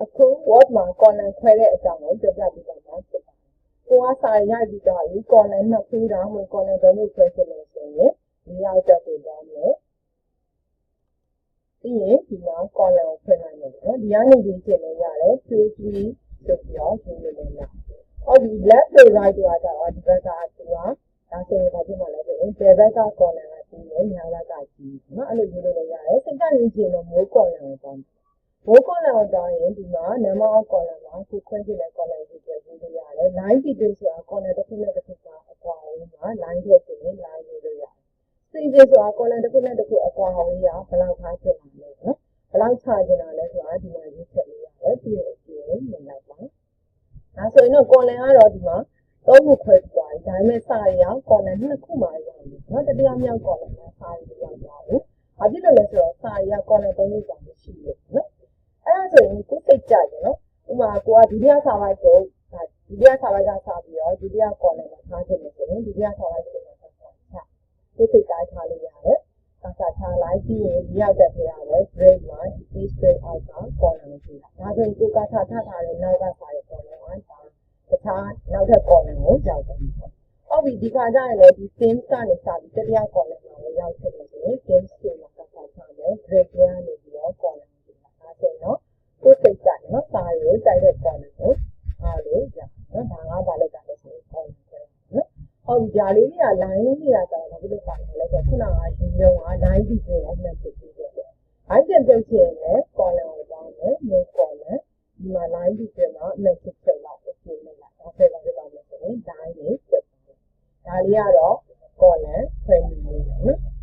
အခု word မှာ column ခွဲတဲ့အကြောင်းကိုပြောပြပေးပါမယ်ဖြစ်ပါတယ်။ကိုကစာရိုက်ပြီးတော့ဒီ column နှစ်ခုတောင်မှ column သုံးခုခွဲဖြစ်လို့ဆိုရင်ဒီရောက်တက်ကိုသွားမယ်။ပြီးရင်ဒီမှာ column ကိုဖွင့်လိုက်မယ်နော်။ဒီကနေဒီဖြစ်နေရတယ်2 3ဆိုပြီးတော့ရှင်းနေတယ်နော်။ဟောဒီ left to right တို့ကတော့ဒီဘက်ကသူကဒါဆိုရင်ဘာဖြစ်မှာလဲဆိုရင်ဘယ်ဘက်က column ကပြီးလဲညာဘက်ကပြီးနော်အဲ့လိုရေးလို့လည်းရတယ်စိတ်ကနေကြည့်တော့မိုး column ကိုပေါင်းမိုး column ကိုတောင်း နံပါတ်အောက် column မှာကိုခွင့်ပြုတဲ့ column ကိုကြည့်ကြည့်လို့ရတယ်။ line detail ဆိုတာ column တစ်ခုနဲ့တစ်ခုကြားအကွာအဝေးမှာ line ထည့်ခြင်းနဲ့ line ရေးလို့ရတယ်။ space ဆိုတာ column တစ်ခုနဲ့တစ်ခုအကွာအဝေးကဘယ်လောက်ထားခြင်းလဲနော်။ဘယ်လောက်ခြားခြင်းလဲဆိုတာဒီမှာရေးချက်လို့ရတယ်ပြီးရင် okay ကိုမြင်လိုက်ပါ။ဒါဆိုရင်တော့ column ကတော့ဒီမှာသုံးခုခွဲသွားပြီ။ဒါပေမဲ့စာရီက column နှစ်ခုမှရောက်ပြီ။နော်တတိယမြောက် column မှာစာရီရောက်သွားပြီ။ဘာဖြစ်လို့လဲဆိုတော့စာရီက column သုံးခုကြောင့်ရှိလို့နော်။အဲ့ဒါဆိုရင်ကို စိတ်ကြိုက်တယ်နော်ဥပမာကိုကဒုတိယစာပိုင်းကိုဒုတိယစာပိုင်းကစပြီးတော့ဒုတိယ column မှာထားခြင်းလို့ဆိုရင်ဒုတိယစာပိုင်းကိုမှာထားတာကိုစိတ်ကြိုက်ထားလို့ရတယ်စာစာထားလိုက်ပြီးရင်ဒီရောက်တဲ့ဖေးရတယ် grade မှာ e straight out က column ကိုထားဒါဆိုရင်ကိုကထားထားထားတဲ့နောက်ကစာရဲ့ column ကဒါတခြားနောက်ထပ် column ကိုရောက်တယ်ဟုတ်ပြီဒီခါကျရင်လည်းဒီ sims ကနေစပြီးတတိယ column မှာလည်းရောက်ဖြစ်နေတယ် games တွေမှာစာစာထားမယ် grade ကနေ ဆိုင်ကိုကြိုက်တဲ့ column ကိုအားလို့ရနော်ဒါကဘာလဲကြလဲဆိုရင် column ကျတယ်နော်ဟုတ်ပြီဒါလေးတွေက line လေးတွေကဆိုတော့ဘာလို့ပါလဲဆိုတော့ခုနကရှင်ရုံက line ပြီးပြန်ရမှဖြစ်ပြီးတယ်။အဲ့ပြန်ပြုတ်ချင်လဲ column ကိုပေါင်းမယ် main column ဒီမှာ line ပြီးပြန်တော့ main ဖြစ်လာဖြစ်နေလာဒါပဲပါလို့ပါမယ်ဆိုရင် line လေးဖြစ်တယ်။ဒါလေးကတော့ column ဖြည့်နေတယ်နော်